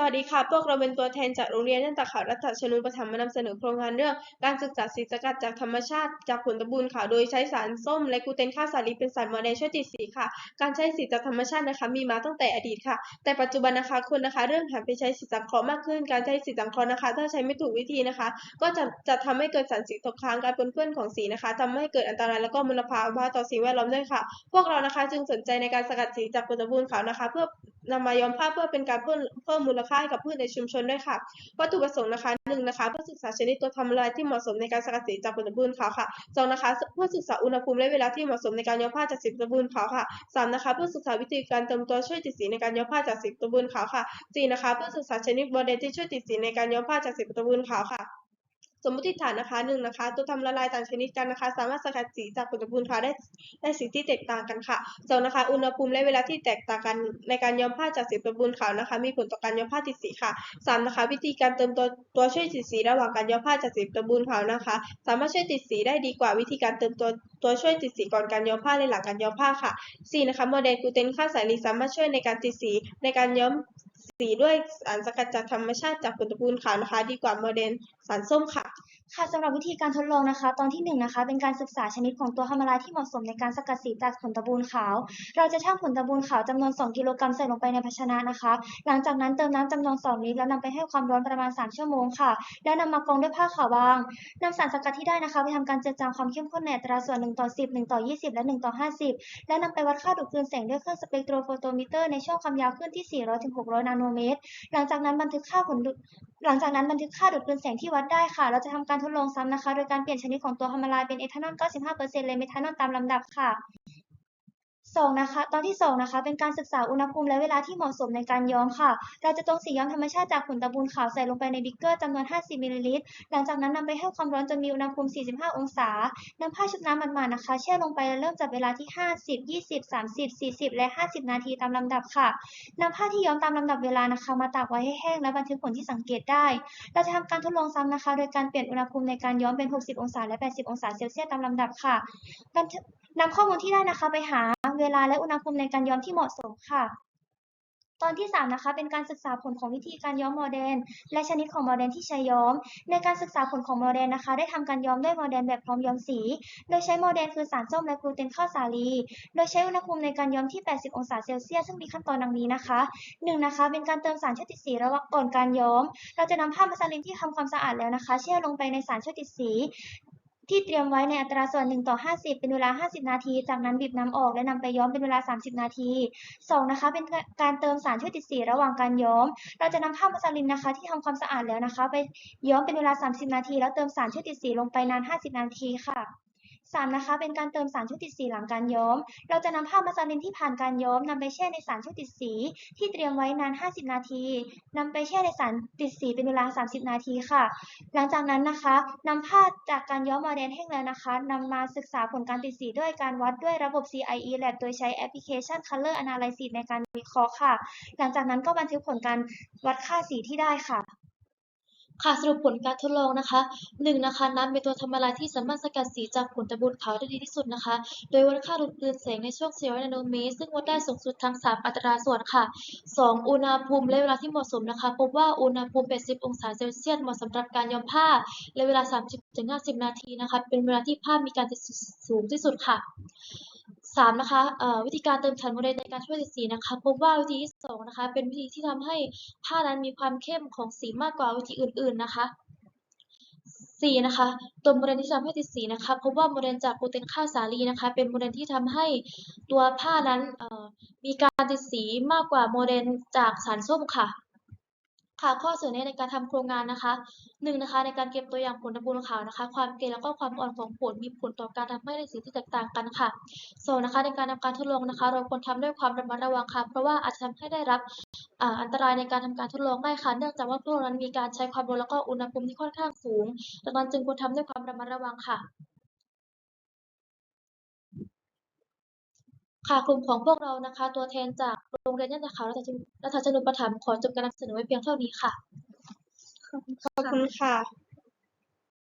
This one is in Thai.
สวัสดีค่ะ พวกเราเป็นตัวแทนจากโรงเรียนนันตขาวรัฐชนุปถัมมานำเสนอโครงงานเรื่อง การศึกษาสีสกัดจากธรรมชาติ จากผลตะบูนขาวโดยใช้สารส้ม และกูเตนข้าวสาลีเป็นสารโมเดลช่วยติดสีค่ะ การใช้สีจากธรรมชาตินะคะ มีมาตั้งแต่อดีตค่ะ แต่ปัจจุบันนะคะคนนะคะ เริ่มหันไปใช้สีสังเคราะห์มากขึ้น การใช้สีสังเคราะห์นะคะ ถ้าใช้ไม่ถูกวิธีนะคะ ก็จะจะทำให้เกิดสารสีตกค้างการปนเปื้อนของสีนะคะทำให้เกิดอันตรายแล้วก็มลภาวะต่อสิ่งแวดล้อมด้วยค่ะ พวกเรานะคะจึงสนใจในการสกัดสีจากผลตะบูนขาวนะคะ เพื่อ นำมาย้อมผ้าเพื่อเป็นการเพิ่มเพิ่มมูลค่าให้กับพืชในชุมชนด้วยค่ะ วัตถุประสงค์นะคะหนึ่งนะคะเพื่อศึกษาชนิดตัวทำลายที่เหมาะสมในการสกัดสีจากผลตะบูนขาวค่ะสองนะคะเพื่อศึกษาอุณหภูมิและเวลาที่เหมาะสมในการย้อมผ้าจากสีตะบูนขาวค่ะสามนะคะเพื่อศึกษาวิธีการเติมตัวช่วยติดสีในการย้อมผ้าจากสีตะบูนขาวค่ะสี่นะคะเพื่อศึกษาชนิดโมเดลที่ช่วยติดสีในการย้อมผ้าจากสีตะบูนขาวค่ะ สมมติฐานนะคะหนึ่งนะคะ ตัวทำละลายต่างชนิดกันนะคะ สามารถสกัดสีจากผลตะบูนขาวได้ได้สีที่แตกต่างกันค่ะสองนะคะอุณหภูมิและเวลาที่แตกต่างกันในการย้อมผ้าจากสีตะบูนขาวนะคะ มีผลต่อการย้อมผ้าติดสีค่ะสามนะคะ วิธีการเติมตัวตัวช่วยติดสีระหว่างการย้อมผ้าจากสีตะบูนขาวนะคะ สามารถช่วยติดสีได้ดีกว่าวิธีการเติมตัวตัวช่วยติดสีก่อนการย้อมผ้าและหลังการย้อมผ้าค่ะสี่นะคะโมเดลกูเตนข้าสาลีสามารถช่วยในการติดสีในการย้อม สีด้วยสารสกัดจากธรรมชาติจากผลตะบูนขาวนะคะ ดีกว่าโมเดลสารส้มค่ะ ค่ะสำหรับวิธีการทดลองนะคะ ตอนที่1นงนะคะเป็นการศึกษาชนิดของตัวทำละลายที่เหมาะสมในการสกัดสีจากผลตะบูนขาว เราจะชั่งผลตะบูนขาวจำนวน 2 กิโลกรัมใส่ลงไปในภาชนะนะคะ หลังจากนั้นเติมน้ำจำนวน 2 ลิตรแล้วนำไปให้ความร้อนประมาณ 3 ชั่วโมงค่ะ แล้วนำมากรองด้วยผ้าขาวบางนำสารสกัดที่ได้นะคะไปทำการเจือจางความเข้มข้นในอัตราส่วน1ต่อ10 1ต่อ20 และ1ต่อ50 และนำไปวัดค่าดูดกลืนแสงด้วยเครื่องสเปกโทรโฟโตมิเตอร์ในช่วงความยาวคลื่นที่ 400ถึง600 นาโนเมตร หลังจากนั้นบันทึกค่าผลหลังจากนั้นบันทึกค่าดูดกลืนแสงที่วัดได้ค่ะ เราจะทำการทดลองซ้ำนะคะ โดยการเปลี่ยนชนิดของตัวทำละลายเป็นเอทานอล 95%และเมทานอลตามลำดับค่ะ สองนะคะตอนที่สองนะคะเป็นการศึกษาอุณหภูมิและเวลาที่เหมาะสมในการย้อมค่ะ เราจะตรงสีย้อมธรรมชาติจากผลตะบูนขาวใส่ลงไปในบิ๊กเกอร์จำนวน 50มิลลิลิตร หลังจากนั้นนำไปให้ความร้อนจนมีอุณหภูมิ 45 องศา นำผ้าชุบน้ำหมาดๆนะคะ แช่ลงไปและเริ่มจับเวลาที่ 50 20 30 40 และ 50 นาทีตามลำดับค่ะนำผ้าที่ย้อมตามลำดับเวลานะคะ มาตากไว้ให้แห้งและบันทึกผลที่สังเกตได้ เราจะทำการทดลองซ้ำนะคะ โดยการเปลี่ยนอุณหภูมิในการย้อมเป็น 60 องศาและ 80 องศาเซลเซียสตามลำดับค่ะนทึกนำข้อมูลที่ได้นะคะไปหา เวลาและอุณหภูมิในการย้อมที่เหมาะสมค่ะ ตอนที่ 3 นะคะ เป็นการศึกษาผลของวิธีการย้อมโมเดล และชนิดของโมเดลที่ใช้ย้อม ในการศึกษาผลของโมเดลนะคะ ได้ทำการย้อมด้วยโมเดลแบบพร้อมย้อมสี โดยใช้โมเดลคือสารส้มและกลูเตนข้าวสาลี โดยใช้อุณหภูมิในการย้อมที่ 80 องศาเซลเซียสซึ่งมีขั้นตอนดังนี้นะคะ 1 นะคะ เป็นการเติมสารช่วยติดสีระหว่างก่อนการย้อม เราจะนำผ้ามัสลินที่ทำความสะอาดแล้วนะคะแช่ลงไปในสารช่วยติดสี ที่เตรียมไว้ในอัตราส่วน 1 ต่อ 50 เป็นเวลา 50 นาที จากนั้นบีบน้ำออกและนำไปย้อมเป็นเวลา 30 นาที 2 นะคะ เป็นการเติมสารช่วยติดสีระหว่างการย้อม เราจะนำผ้ามัสลินนะคะ ที่ทำความสะอาดแล้วนะคะ ไปย้อมเป็นเวลา 30 นาที แล้วเติมสารช่วยติดสีลงไปนาน 50 นาทีค่ะ 3 นะคะ เป็นการเติมสารช่วยติดสีหลังการย้อม เราจะนำผ้ามัสลินที่ผ่านการย้อมนำไปแช่ในสารช่วยติดสี ที่เตรียมไว้นาน 50 นาทีนำไปแช่ในสารติดสีเป็นเวลา 30 นาทีค่ะ หลังจากนั้นนะคะนำผ้าจากการย้อมโมเดลแห้งแล้วนะคะนำมาศึกษาผลการติดสีด้วยการวัดด้วยระบบ CIE Lab โดยใช้แอปพลิเคชัน Color Analysis ในการวิเคราะห์ค่ะ หลังจากนั้นก็บันทึกผลการวัดค่าสีที่ได้ค่ะ ค่ะสรุปผลการทดลองนะคะหนึ่งนะคะน้ำเป็นตัวทำละลายที่สามารถสกัดสีจากผลตะบูนขาวได้ดีที่สุดนะคะ โดยวัดค่าดูดกลืนแสงในช่วง400นาโนเมตรซึ่งวัดได้สูงสุดทั้ง 3 อัตราส่วนค่ะ 2 อุณหภูมิและเวลาที่เหมาะสมนะคะ พบว่าอุณหภูมิ 80 องศาเซลเซียสเหมาะสำหรับการย้อมผ้า และเวลา 30-50 นาทีนะคะ เป็นเวลาที่ผ้ามีการติดสูงที่สุดค่ะ สามนะคะวิธีการเติมฉันโมเดลในการช่วยติดสีนะคะ พบว่าวิธีที่สองนะคะ เป็นวิธีที่ทำให้ผ้านั้นมีความเข้มของสีมากกว่าวิธีอื่น ๆนะคะสี่นะคะ ตัวโมเดลที่ทำให้ติดสีนะคะ พบว่าโมเดลจากกลูเตนข้าวสาลีนะคะ เป็นโมเดลที่ทำให้ตัวผ้านั้นมีการติดสีมากกว่าโมเดลจากสารส้มค่ะ ค่ะข้อเสนอแนะในการทำโครงงานนะคะหนึ่งนะคะในการเก็บตัวอย่างผลตะบูนขาวนะคะ ความเกลแล้วก็ความอ่อนของผลมีผลต่อการทำให้ได้สีที่แตกต่างกันค่ะสองนะคะในการทำการทดลองนะคะ เราควรทำด้วยความระมัดระวังค่ะ เพราะว่าอาจจะทำให้ได้รับอันตรายในการทำการทดลองได้ค่ะ เนื่องจากว่าพวกนั้นมีการใช้ความร้อนแล้วก็อุณหภูมิที่ค่อนข้างสูง ดังนั้นจึงควรทำด้วยความระมัดระวังค่ะ ค่ะกลุ่มของพวกเรานะคะ ตัวแทนจากโรงเรียนยันตะขาวรัฐชนุปถัมภ์ขอจบการนำเสนอไว้เพียงเท่านี้ค่ะ ขอบคุณค่ะ